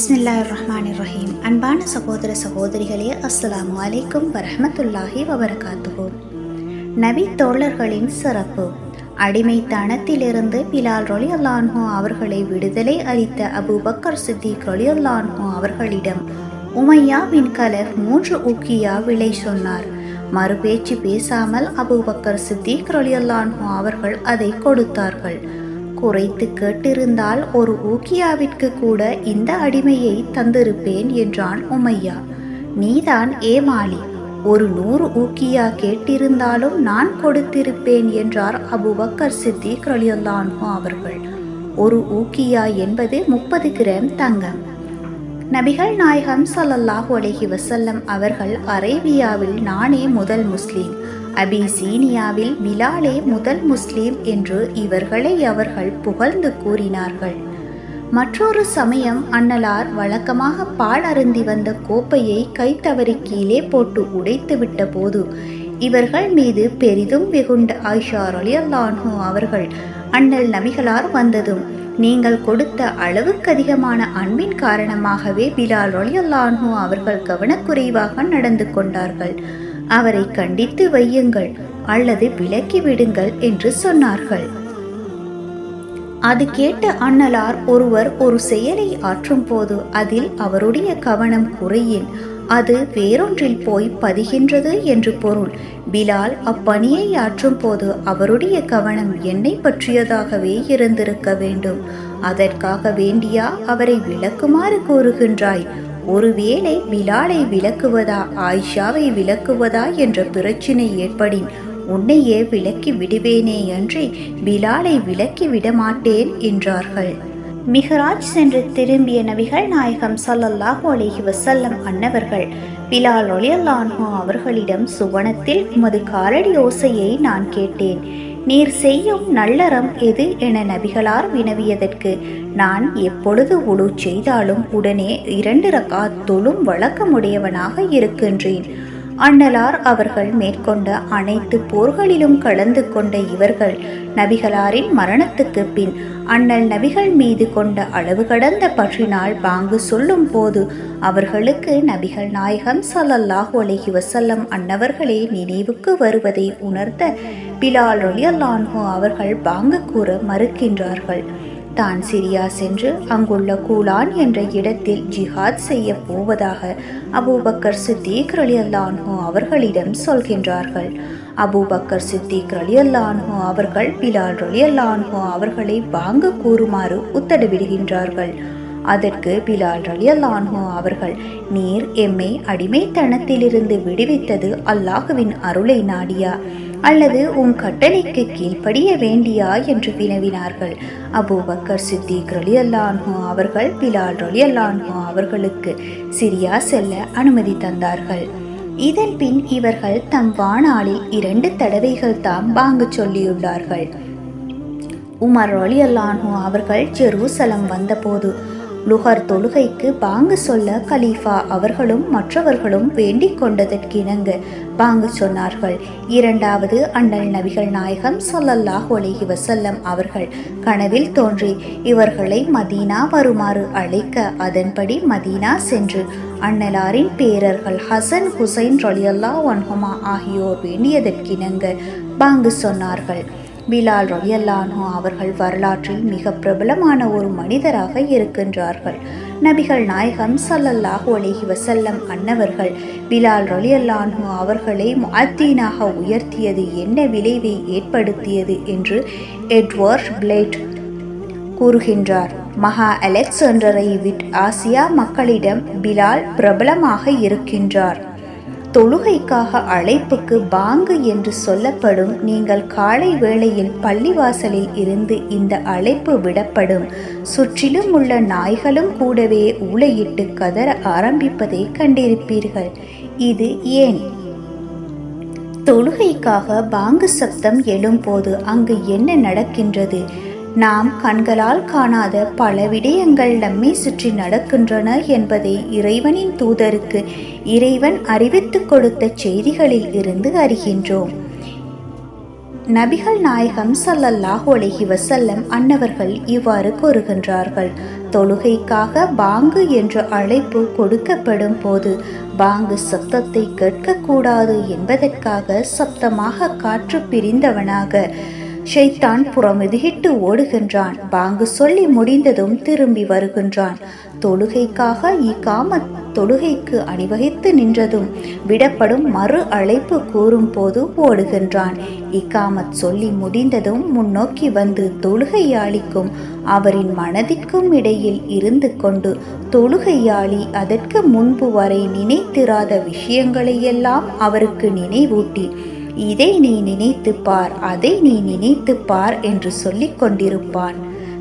பிஸ்மில்லா ரஹ்மான் ரஹீம் அன்பான சகோதர சகோதரிகளே அஸ்ஸலாமு அலைக்கும் வரஹ்மத்துல்லாஹி வபரகாத்துஹு. நபி தோழர்களின் சிறப்பு. அடிமைத்தனத்திலிருந்து பிலால் ரொலியல்லான்ஹோ அவர்களை விடுதலை அளித்த அபுபக்கர் சித்திக் ரொலியல்லான்ஹோ அவர்களிடம் உமையா பின் கலர் மூன்று ஊக்கியா விலை சொன்னார். மறுபேச்சு பேசாமல் அபுபக்கர் சித்திக் ரொலியல்லான்ஹோ அவர்கள் அதை கொடுத்தார்கள். குறைத்து கேட்டிருந்தால் ஒரு ஊக்கியாவிற்கு கூட இந்த அடிமையை தந்திருப்பேன் என்றான் உமையா. நீதான் ஏமாளி ஒரு நூறு ஊக்கியா கேட்டிருந்தாலும் நான் கொடுத்திருப்பேன் என்றார் அபுபக்கர் சித்திக் ரலியல்லான்ஹு அவர்கள். ஒரு ஊக்கியா என்பது முப்பது கிராம் தங்கம். நபிகள் நாயகம் சல்லல்லாஹு அலஹி வசல்லம் அவர்கள் அரேபியாவில் நானே முதல் முஸ்லீம். அபிசீனியாவில் பிலாலே முதல் முஸ்லீம் என்று இவர்களை அவர்கள் புகழ்ந்து கூறினார்கள். மற்றொரு சமயம் அன்னலார் வழக்கமாக பால் அருந்தி வந்த கோப்பையை கைத்தவறி கீழே போட்டு உடைத்து விட்ட போது இவர்கள் மீது பெரிதும் வெகுண்ட ஆயிஷா ரலியல்லான்ஹு அவர்கள் அண்ணல் நபிகளார் வந்ததும் நீங்கள் கொடுத்த அளவுக்கு அதிகமான அன்பின் காரணமாகவே பிலால் ரலியல்லான்ஹு அவர்கள் கவனக்குறைவாக நடந்து கொண்டார்கள். அவரை கண்டித்து வையுங்கள் அல்லது விலக்கி விடுங்கள் என்று சொன்னார்கள். அது கேட்ட அண்ணலார் ஒருவர் ஒரு செயலை ஆற்றும் போது அதில் அவருடைய கவனம் குறையில் அது வேறொன்றில் போய் பதிகின்றது என்று பொருள். பிலால் அப்பணியை ஆற்றும் போது அவருடைய கவனம் என்னை பற்றியதாகவே இருந்திருக்க வேண்டும். அதற்காக வேண்டியா அவரை விளக்குமாறு கூறுகின்றாய்? ஒருவேளை பிலாலை விளக்குவதா ஆயிஷாவை விளக்குவதா என்ற பிரச்சினை ஏற்படின் உன்னையே விலக்கி விடுவேனே அன்றி பிலாலை விலக்கி விடமாட்டேன் என்றார்கள். மிஹராஜ் சென்று திரும்பிய நபிகள் நாயகம் சல்லல்லாஹு அலிஹி வசல்லம் அன்னவர்கள் பிலால் ஒலியல்லான்ஹோ அவர்களிடம் சுவனத்தில் உமது காலடி ஓசையை நான் கேட்டேன். நீர் செய்யும் நல்லறம் எது என நபிகளார் வினவியதற்கு. நான் எப்பொழுது உழு செய்தாலும் உடனே இரண்டு ரக்கா தொழும் வழக்கமுடையவனாக இருக்கின்றேன். அண்ணலார் அவர்கள் மேற்கொண்ட அனைத்து போர்களிலும் கலந்து கொண்ட இவர்கள் நபிகளாரின் மரணத்துக்கு பின் அண்ணல் நபிகள் மீது கொண்ட அளவு கடந்த பற்றினால் பாங்கு சொல்லும் போது அவர்களுக்கு நபிகள் நாயகம் சல்லல்லாஹு அலஹி வசல்லம் அன்னவர்களே நினைவுக்கு வருவதை உணர்த்த பிலால் ரலியல்லான்ஹு அவர்கள் பாங்கு கூற மறுக்கின்றார்கள். தான் சிரியா சென்று அங்குள்ள கூலான் என்ற இடத்தில் ஜிஹாத் செய்ய போவதாக அபூபக்கர் சித்திக் ரலியல்லான்ஹு அவர்களிடம் சொல்கின்றார்கள். அபூபக்கர் சித்திக் ரலியல்லான்ஹு அவர்கள் பிலால் ரலியல்லான்ஹு அவர்களை வாங்க கூறுமாறு உத்தரவிடுகின்றார்கள். அதற்கு பிலால் ரலியல்லான்ஹு அவர்கள் நீர் எம்மை அடிமைத்தனத்திலிருந்து விடுவித்தது அல்லாஹுவின் அருளை நாடியா? அல்லது உன் கட்டளைக்கு கீழ்ப்படிய வேண்டியா? என்று வினவினார்கள். அபூபக்கர் சித்திக் ரலியல்லான்ஹு அவர்கள் பிலால் ரலியல்லான்ஹு அவர்களுக்கு சிரியா செல்ல அனுமதி தந்தார்கள். இதன் பின் இவர்கள் தம் வாணாளில் இரண்டு தடவைகள் தாம் வாங்க சொல்லியுள்ளார்கள். உமர் ரலியல்லான்ஹு அவர்கள் ஜெருசலம் வந்தபோது லுகர் தொழுகைக்கு பாங்கு சொல்ல கலீஃபா அவர்களும் மற்றவர்களும் வேண்டிக் கொண்டதற்கிணங்க பாங்கு சொன்னார்கள் இரண்டாவது அண்ணல் நபிகள் நாயகம் சொல்லல்லாஹ் ஒலிஹி வசல்லம் அவர்கள் கனவில் தோன்றி இவர்களை மதீனா வருமாறு அழைக்க அதன்படி மதீனா சென்று அண்ணலாரின் பேரர்கள் ஹசன் ஹுசைன் ரலியல்லா ஒன்ஹுமா ஆகியோர் வேண்டியதற்கிணங்க பாங்கு சொன்னார்கள் பிலால் ரவியல்லானோ அவர்கள் வரலாற்றில் மிக பிரபலமான ஒரு மனிதராக இருக்கின்றார்கள். நபிகள் நாயகம் சல்லல்லாஹு அலிஹி வசல்லம் அன்னவர்கள் பிலால் ரலியல்லானோ அவர்களை முஅத்தீனாக உயர்த்தியது என்ன விளைவை ஏற்படுத்தியது என்று எட்வர்ட் பிளேட் கூறுகின்றார். மகா அலெக்சாண்டரை விட் ஆசியா மக்களிடம் பிலால் பிரபலமாக இருக்கின்றார். தொழுகைக்காக அழைப்புக்கு பாங்கு என்று சொல்லப்படும் நீங்கள் காலை வேளையில் பள்ளிவாசலில் இருந்து இந்த அழைப்பு விடப்படும். சுற்றிலும் உள்ள நாய்களும் கூடவே ஊளையிட்டு கதற ஆரம்பிப்பதை கண்டிருப்பீர்கள். இது ஏன்? தொழுகைக்காக பாங்கு சப்தம் எழும்போது அங்கு என்ன நடக்கின்றது? நாம் கண்களால் காணாத பல விடயங்கள் நம்மை சுற்றி நடக்கின்றன என்பதை இறைவனின் தூதருக்கு இறைவன் அறிவித்துக் கொடுத்த செய்திகளில் இருந்து அறிகின்றோம். நபிகள் நாயகம் சல்லல்லாஹ் ஒலகி வசல்லம் அன்னவர்கள் இவ்வாறு கூறுகின்றார்கள். தொழுகைக்காக பாங்கு என்ற அழைப்பு கொடுக்கப்படும் போது பாங்கு சப்தத்தை கேட்கக்கூடாது என்பதற்காக சப்தமாக காற்று பிரிந்தவனாக ஷைத்தான் புறமுதுகிட்டு ஓடுகின்றான். பாங்கு சொல்லி முடிந்ததும் திரும்பி வருகின்றான். தொழுகைக்காக இக்காம தொழுகைக்கு அணிவகித்து நின்றதும் விடப்படும் மறு அழைப்பு கூறும் போது ஓடுகின்றான். இக்காமத் சொல்லி முடிந்ததும் முன்னோக்கி வந்து தொழுகையாளிக்கும் அவரின் மனதிற்கும் இடையில் இருந்து கொண்டு தொழுகையாளி அதற்கு முன்பு வரை நினைத்திராத விஷயங்களையெல்லாம் அவருக்கு நினைவூட்டி இதை நீ நினைத்துப் பார் அதை நீ நினைத்துப் பார் என்று சொல்லிக் கொண்டிருப்பான்.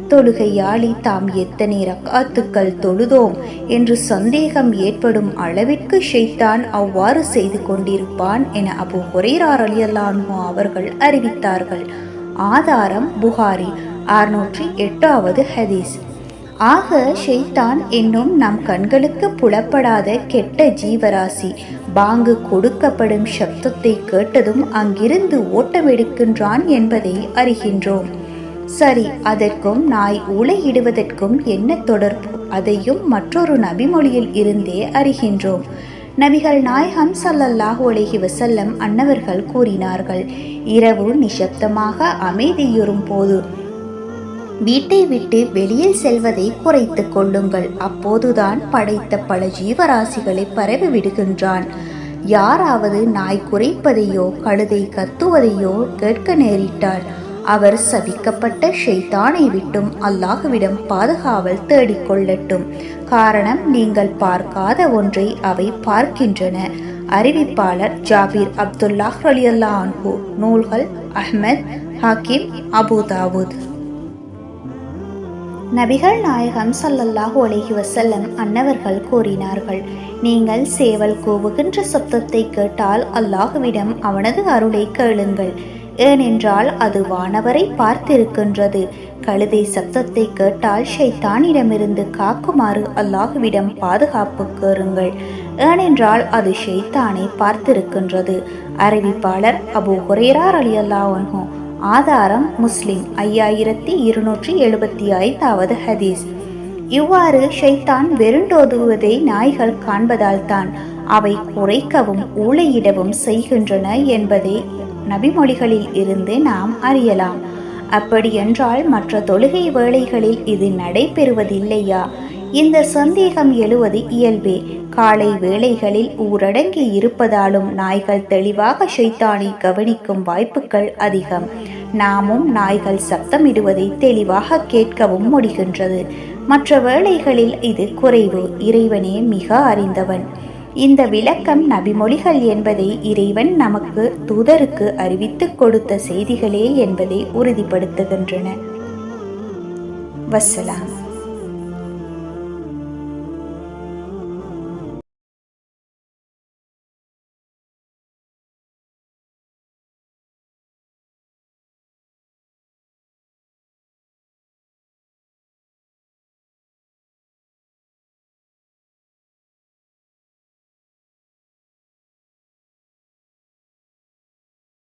தொழுகையாளி தாம் எத்தனை ரக்காத்துக்கள் தொழுதோம் என்று சந்தேகம் ஏற்படும் அளவிற்கு ஷெய்தான் அவ்வாறு செய்து கொண்டிருப்பான் என அபு ஹுரைரார் அவர்கள் அறிவித்தார்கள். ஆதாரம் புகாரி அறுநூற்றி எட்டாவது ஹதீஸ். ஆக ஷெய்தான் என்னும் நம் கண்களுக்கு புலப்படாத கெட்ட ஜீவராசி பாங்கு கொடுக்கப்படும் சப்தத்தை கேட்டதும் அங்கிருந்து ஓட்டமெடுக்கின்றான் என்பதை அறிகின்றோம். சரி அதற்கும் நாய் உலையிடுவதற்கும் என்ன தொடர்பு? அதையும் மற்றொரு நபிமொழியில் இருந்தே அறிகின்றோம். நபிகள் நாயகம் ஸல்லல்லாஹு அலைஹி வசல்லம் அன்னவர்கள் கூறினார்கள் இரவு நிசப்தமாக அமைதியுறும் போது வீட்டை விட்டு வெளியில் செல்வதை குறைத்து கொள்ளுங்கள். அப்போதுதான் படைத்த பல ஜீவராசிகளை பரவி விடுகின்றான். யாராவது நாய் குறைப்பதையோ கழுதை கத்துவதையோ கேட்க நேரிட்டார் அவர் சபிக்கப்பட்ட ஷைத்தானை விட்டும் அல்லாஹுவிடம் பாதுகாவல் தேடிக்கொள்ளட்டும் காரணம் நீங்கள் பார்க்காத ஒன்றை அவை பார்க்கின்றன. அறிவிப்பாளர் ஜாபீர் அப்துல்லாஹ் அலியல்லா அன்ஹு. நூல்கள் அஹ்மத் ஹாக்கிம் அபுதாவுத் நபிகள் நாயகம் சல்லல்லாஹு அலஹி வசல்லம் அன்னவர்கள் கூறினார்கள் நீங்கள் சேவல் கூவுகின்ற சப்தத்தை கேட்டால் அல்லாஹுவிடம் அவனது அருளை கேளுங்கள். ஏனென்றால் அது வானவரை பார்த்திருக்கின்றது. கழுதை சப்தத்தை கேட்டால் ஷைத்தானிடமிருந்து காக்குமாறு அல்லாஹுவிடம் பாதுகாப்பு கேறுங்கள் ஏனென்றால் அது ஷைத்தானை பார்த்திருக்கின்றது. அறிவிப்பாளர் அபு ஹுரேரார் அலி அல்லாஹோ ஆதாரம் முஸ்லிம் ஐயாயிரத்தி இருநூற்றி எழுபத்தி ஐந்தாவது ஹதீஸ். இவ்வாறு ஷைத்தான் வெருண்டோதுவதை நாய்கள் காண்பதால் தான் அவை குறைக்கவும் ஊழையிடவும் செய்கின்றன என்பதை நபிமொழிகளில் இருந்து நாம் அறியலாம். அப்படியென்றால் மற்ற தொழுகை வேளைகளில் இது நடைபெறுவதில்லையா? இந்த சந்தேகம் எழுவது இயல்பே. காலை வேளைகளில் ஊரடங்கி இருப்பதாலும் நாய்கள் தெளிவாக ஷைத்தானை கவனிக்கும் வாய்ப்புகள் அதிகம். நாமும் நாய்கள் சப்தமிடுவதை தெளிவாக கேட்கவும் முடிகின்றது. மற்ற வேளைகளில் இது குறைவு. இறைவனே மிக அறிந்தவன். இந்த விளக்கம் நபிமொழிகள் என்பதை இறைவன் நமக்கு தூதருக்கு அறிவித்துக் கொடுத்த செய்திகளே என்பதை உறுதிப்படுத்துகின்றன. வசலாம்